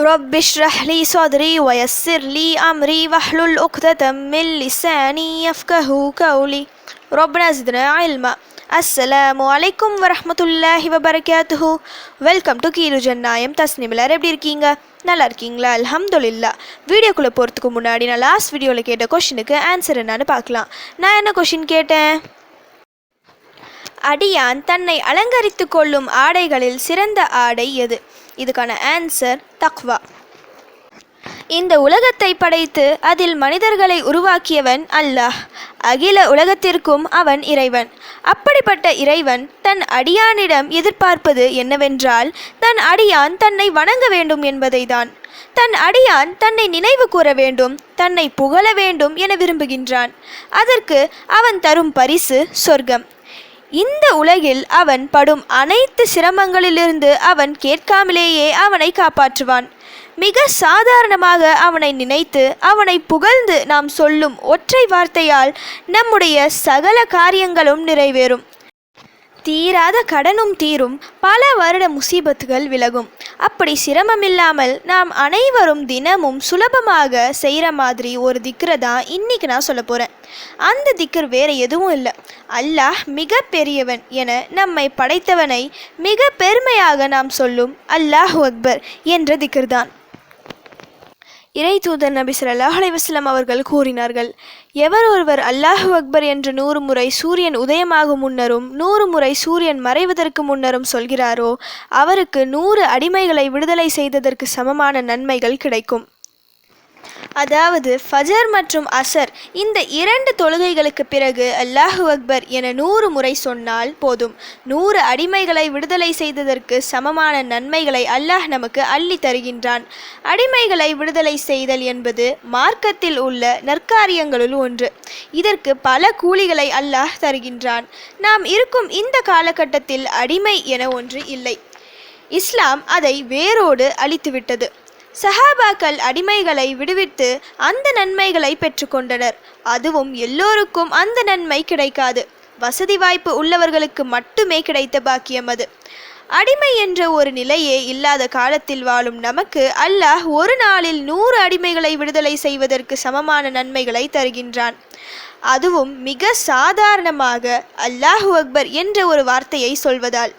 رب اشرح لي صدري ويسر لي أمري واحلل عقدة من لساني يفقه قولي ربنا زدنا علما அஸ்ஸலாமு அலைக்கும் வரஹ்மத்துல்லாஹி வபரகாத்துஹு வெல்கம் டு கீரு ஜன்னாயம் தஸ்னிம் எல்லாரும் எப்படி இருக்கீங்க நல்லா இருக்கீங்களா அல்ஹம்துலில்லா வீடியோக்குள்ளே போகிறதுக்கு முன்னாடி நான் லாஸ்ட் வீடியோவில் கேட்ட கொஷினுக்கு ஆன்சர் என்னன்னு பார்க்கலாம் நான் என்ன கொஷின் கேட்டேன் அடியான் தன்னை அலங்கரித்து கொள்ளும் ஆடைகளில் சிறந்த ஆடை எது இதுக்கான ஆன்சர் தக்வா. இந்த உலகத்தை படைத்து அதில் மனிதர்களை உருவாக்கியவன் அல்லாஹ். அகில உலகத்திற்கும் அவன் இறைவன். அப்படிப்பட்ட இறைவன் தன் அடியானிடம் எதிர்பார்ப்பது என்னவென்றால் தன் அடியான் தன்னை வணங்க வேண்டும் என்பதைதான். தன் அடியான் தன்னை நினைவு கூற வேண்டும் தன்னை புகழ வேண்டும் என விரும்புகின்றான். அதற்கு அவன் தரும் பரிசு சொர்க்கம். இந்த உலகில் அவன் படும் அனைத்து சிரமங்களிலிருந்து அவன் கேட்காமலேயே அவனை காப்பாற்றுவான். மிக சாதாரணமாக அவனை நினைத்து அவனை புகழ்ந்து நாம் சொல்லும் ஒற்றை வார்த்தையால் நம்முடைய சகல காரியங்களும் நிறைவேறும். தீராத கடனும் தீரும். பல வருட முசீபத்துகள் விலகும். அப்படி சிரமமில்லாமல் நாம் அனைவரும் தினமும் சுலபமாக செய்கிற மாதிரி ஒரு திக்கரை தான் இன்னைக்கு நான் சொல்ல போகிறேன் அந்த திக்கர் வேறு எதுவும் இல்லை. அல்லாஹ் மிக பெரியவன் என நம்மை படைத்தவனை மிக பெருமையாக நாம் சொல்லும் அல்லாஹ் அக்பர் என்ற திக்கர் தான். இறை தூதர் நபி ஸல்லல்லாஹு அலைஹி அவர்கள் கூறினார்கள் எவர் ஒருவர் அல்லாஹு அக்பர் என்று நூறு முறை சூரியன் உதயமாகும் முன்னரும் நூறு முறை சூரியன் மறைவதற்கு முன்னரும் சொல்கிறாரோ அவருக்கு நூறு அடிமைகளை விடுதலை செய்ததற்கு சமமான நன்மைகள் கிடைக்கும். அதாவது ஃபஜர் மற்றும் அசர் இந்த இரண்டு தொழுகைகளுக்கு பிறகு அல்லாஹு அக்பர் என நூறு முறை சொன்னால் போதும். நூறு அடிமைகளை விடுதலை செய்ததற்கு சமமான நன்மைகளை அல்லாஹ் நமக்கு அள்ளி தருகின்றான். அடிமைகளை விடுதலை செய்தல் என்பது மார்க்கத்தில் உள்ள நற்காரியங்களுள் ஒன்று. இதற்கு பல கூலிகளை அல்லாஹ் தருகின்றான். நாம் இருக்கும் இந்த காலகட்டத்தில் அடிமை என ஒன்று இல்லை. இஸ்லாம் அதை வேரோடு அழித்துவிட்டது. சஹாபாக்கள் அடிமைகளை விடுவித்து அந்த நன்மைகளை பெற்றுக்கொண்டனர். அதுவும் எல்லோருக்கும் அந்த நன்மை கிடைக்காது. வசதி வாய்ப்பு உள்ளவர்களுக்கு மட்டுமே கிடைத்த பாக்கியம் அது. அடிமை என்ற ஒரு நிலையே இல்லாத காலத்தில் வாழும் நமக்கு அல்லாஹ் ஒரு நாளில் நூறு அடிமைகளை விடுதலை செய்வதற்கு சமமான நன்மைகளை தருகின்றான். அதுவும் மிக சாதாரணமாக அல்லாஹு அக்பர் என்ற ஒரு வார்த்தையை சொல்வதால்.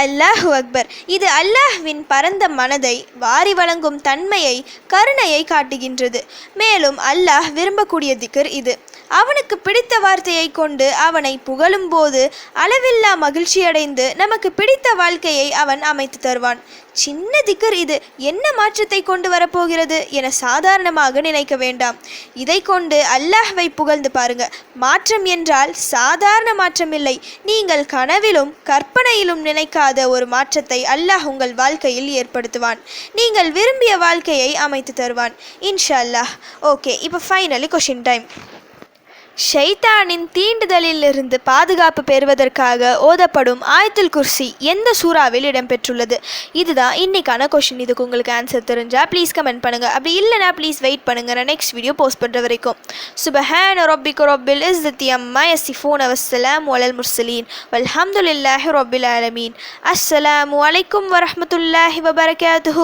அல்லாஹு அக்பர். இது அல்லாஹ்வின் பரந்த மனதை வாரி வழங்கும் தன்மையை கருணையை காட்டுகின்றது. மேலும் அல்லாஹ் விரும்பக்கூடிய திக்கர் இது. அவனுக்கு பிடித்த வார்த்தையை கொண்டு அவனை புகழும்போது அளவில்லா மகிழ்ச்சியடைந்து நமக்கு பிடித்த வாழ்க்கையை அவன் அமைத்து தருவான். சின்ன திக்கர் இது என்ன மாற்றத்தை கொண்டு வரப்போகிறது என சாதாரணமாக நினைக்க வேண்டாம். இதை கொண்டு அல்லாஹ்வை புகழ்ந்து பாருங்க. மாற்றம் என்றால் சாதாரண மாற்றம் இல்லை நீங்கள் கனவிலும் கற்பனையிலும் நினைக்காத ஒரு மாற்றத்தை அல்லாஹ் உங்கள் வாழ்க்கையில் ஏற்படுத்துவான். நீங்கள் விரும்பிய வாழ்க்கையை அமைத்து தருவான். இன்ஷா அல்லாஹ். ஓகே இப்போ ஃபைனலி கொஷின் டைம் ஷைத்தானின் தீண்டுதலிலிருந்து பாதுகாப்பு பெறுவதற்காக ஓதப்படும் ஆயத்தில் குர்சி எந்த சூறாவில் இடம்பெற்றுள்ளது? இதுதான் இன்னைக்கான கொஷின் இதுக்கு உங்களுக்கு ஆன்சர் தெரிஞ்சால் ப்ளீஸ் கமெண்ட் பண்ணுங்க. அப்படி இல்லைனா ப்ளீஸ் வெயிட் பண்ணுங்க. நான் நெக்ஸ்ட் வீடியோ போஸ்ட் பண்ணுற வரைக்கும். சுபஹான ரொபிக்கு ரொபில் இஸ் தி அம்மா யசிஃபூன் அவசலாம் ஒலல் முர்சலீன் வல்ஹம்துல்லாஹி ரொபில் ஆலமீன். அஸ்ஸலாமு அலைக்கும் வரமத்துல்லாஹி வபரகாத்து